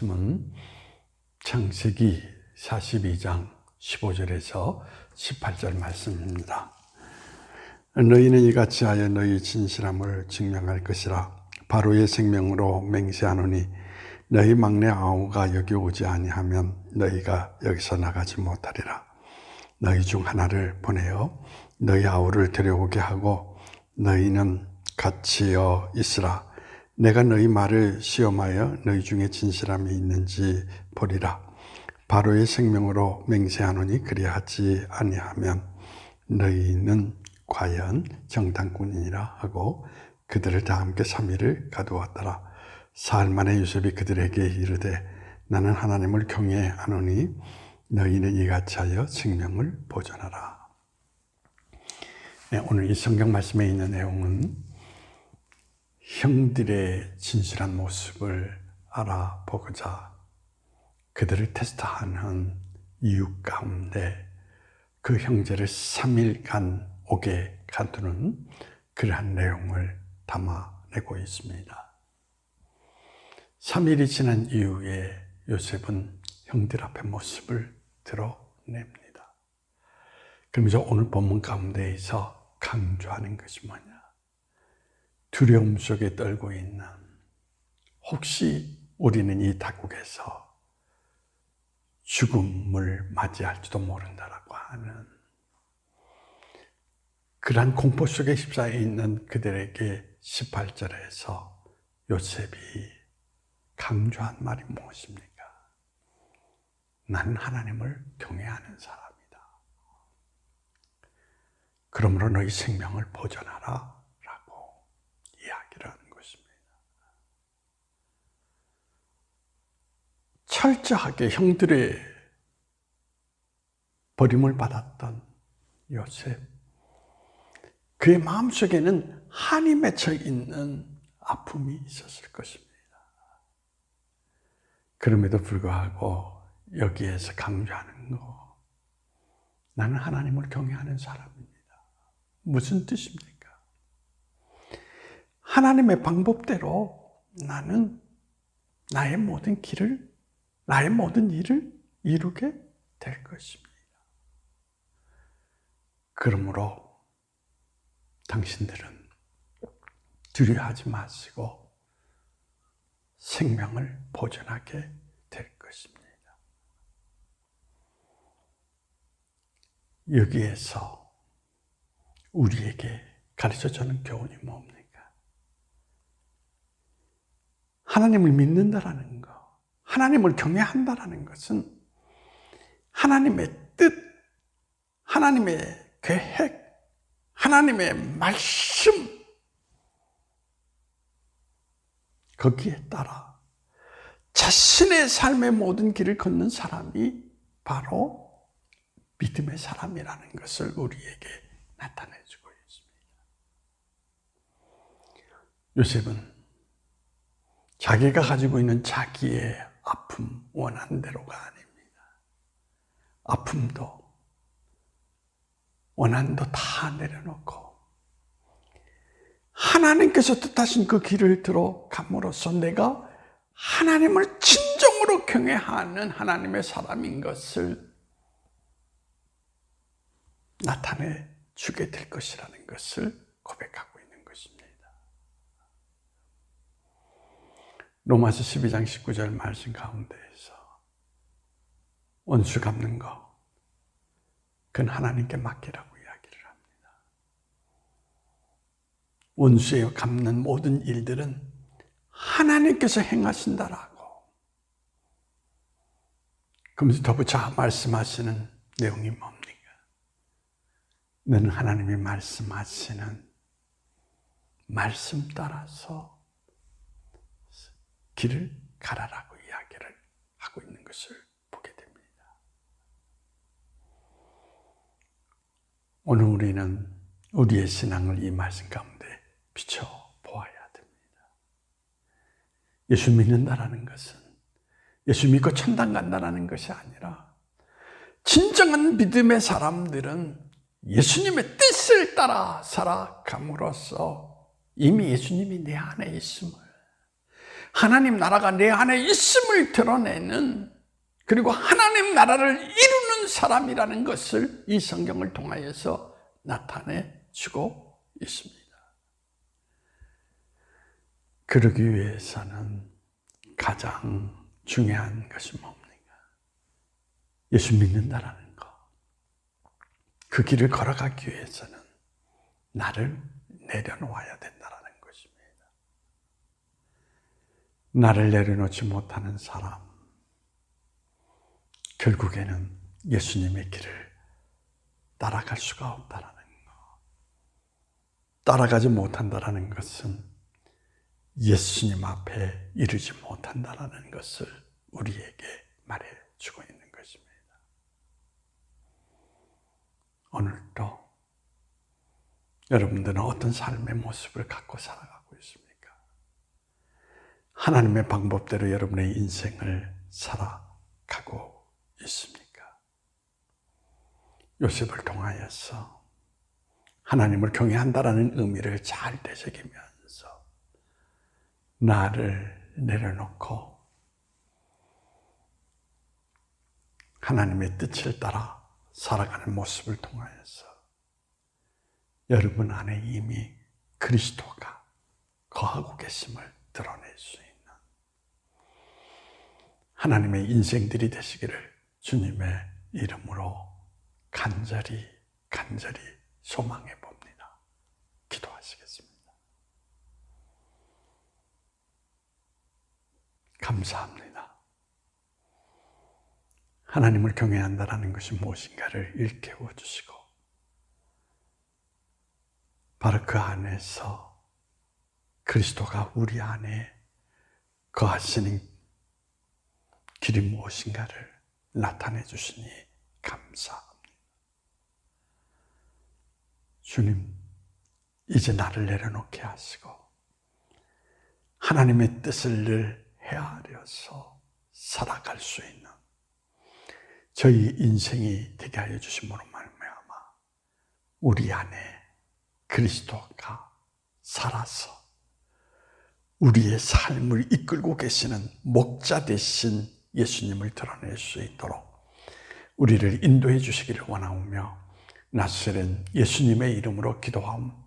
말씀은 창세기 42장 15절에서 18절 말씀입니다. 너희는 이같이 하여 너희 진실함을 증명할 것이라. 바로의 생명으로 맹세하노니 너희 막내 아우가 여기 오지 아니하면 너희가 여기서 나가지 못하리라. 너희 중 하나를 보내어 너희 아우를 데려오게 하고 너희는 같이어 있으라 내가 너희 말을 시험하여 너희 중에 진실함이 있는지 보리라 바로의 생명으로 맹세하노니 그리하지 아니하면 너희는 과연 정당꾼이니라 하고 그들을 다 함께 3일을 가두었더라. 사흘 만에 요셉이 그들에게 이르되 나는 하나님을 경외하노니 너희는 이같이 하여 생명을 보존하라. 네, 오늘 이 성경 말씀에 있는 내용은 형들의 진실한 모습을 알아보고자 그들을 테스트하는 이유 가운데 그 형제를 3일간 오게 가두는 그러한 내용을 담아내고 있습니다. 3일이 지난 이후에 요셉은 형들 앞에 모습을 드러냅니다. 그러면서 오늘 본문 가운데에서 강조하는 것이 뭐냐? 두려움 속에 떨고 있는 혹시 우리는 이 다국에서 죽음을 맞이할지도 모른다라고 하는 그러한 공포 속에 휩싸여 있는 그들에게 18절에서 요셉이 강조한 말이 무엇입니까? 나는 하나님을 경외하는 사람이다. 그러므로 너희 생명을 보존하라 라고 이야기를 하는 것입니다. 철저하게 형들의 버림을 받았던 요셉. 그의 마음속에는 한이 맺혀 있는 아픔이 있었을 것입니다. 그럼에도 불구하고 여기에서 강조하는 거, 나는 하나님을 경외하는 사람입니다. 무슨 뜻입니까? 하나님의 방법대로 나는 나의 모든 길을, 나의 모든 일을 이루게 될 것입니다. 그러므로 당신들은 두려워하지 마시고 생명을 보존하게 될 것입니다. 여기에서 우리에게 가르쳐 주는 교훈이 뭡니까? 하나님을 믿는다라는 것, 하나님을 경외한다라는 것은 하나님의 뜻, 하나님의 계획, 하나님의 말씀, 거기에 따라 자신의 삶의 모든 길을 걷는 사람이 바로 믿음의 사람이라는 것을 우리에게 나타내주고 있습니다. 요셉은 자기가 가지고 있는 자기의 원한 대로가 아닙니다. 아픔도 원한도 다 내려놓고 하나님께서 뜻하신 그 길을 들어감으로써 내가 하나님을 진정으로 경외하는 하나님의 사람인 것을 나타내 주게 될 것이라는 것을 고백하고 있는 것입니다. 로마서 12장 19절 말씀 가운데에서 원수 갚는 거, 그건 하나님께 맡기라고 이야기를 합니다. 원수에 갚는 모든 일들은 하나님께서 행하신다라고. 그러면서 덧붙여 말씀하시는 내용이 뭡니까? 너는 하나님이 말씀하시는 말씀 따라서 길을 가라라고 이야기를 하고 있는 것을 보게 됩니다. 오늘 우리는 우리의 신앙을 이 말씀 가운데 비춰 보아야 됩니다. 예수 믿는다라는 것은 예수 믿고 천당 간다라는 것이 아니라 진정한 믿음의 사람들은 예수님의 뜻을 따라 살아감으로써 이미 예수님이 내 안에 있음을 하나님 나라가 내 안에 있음을 드러내는 그리고 하나님 나라를 이루는 사람이라는 것을 이 성경을 통하여서 나타내 주고 있습니다. 그러기 위해서는 가장 중요한 것이 뭡니까? 예수 믿는다라는 거. 그 길을 걸어가기 위해서는 나를 내려놓아야 된다라는 것입니다. 나를 내려놓지 못하는 사람, 결국에는 예수님의 길을 따라갈 수가 없다라는 거. 따라가지 못한다라는 것은 예수님 앞에 이르지 못한다라는 것을 우리에게 말해 주고 있는 것입니다. 오늘도 여러분들은 어떤 삶의 모습을 갖고 살아가고? 하나님의 방법대로 여러분의 인생을 살아가고 있습니까? 요셉을 통하여서 하나님을 경외한다라는 의미를 잘 되새기면서 나를 내려놓고 하나님의 뜻을 따라 살아가는 모습을 통하여서 여러분 안에 이미 그리스도가 거하고 계심을 드러낼 수 있는 하나님의 인생들이 되시기를 주님의 이름으로 간절히 간절히 소망해 봅니다. 기도하시겠습니다. 감사합니다. 하나님을 경외한다라는 것이 무엇인가를 일깨워 주시고 바로 그 안에서 그리스도가 우리 안에 거하시는 길이 무엇인가를 나타내 주시니 감사합니다. 주님, 이제 나를 내려놓게 하시고 하나님의 뜻을 늘 헤아려서 살아갈 수 있는 저희 인생이 되게 하여 주심으로 말미암아 우리 안에 그리스도가 살아서 우리의 삶을 이끌고 계시는 목자 되신 예수님을 드러낼 수 있도록 우리를 인도해 주시기를 원하오며 나스렛 예수님의 이름으로 기도함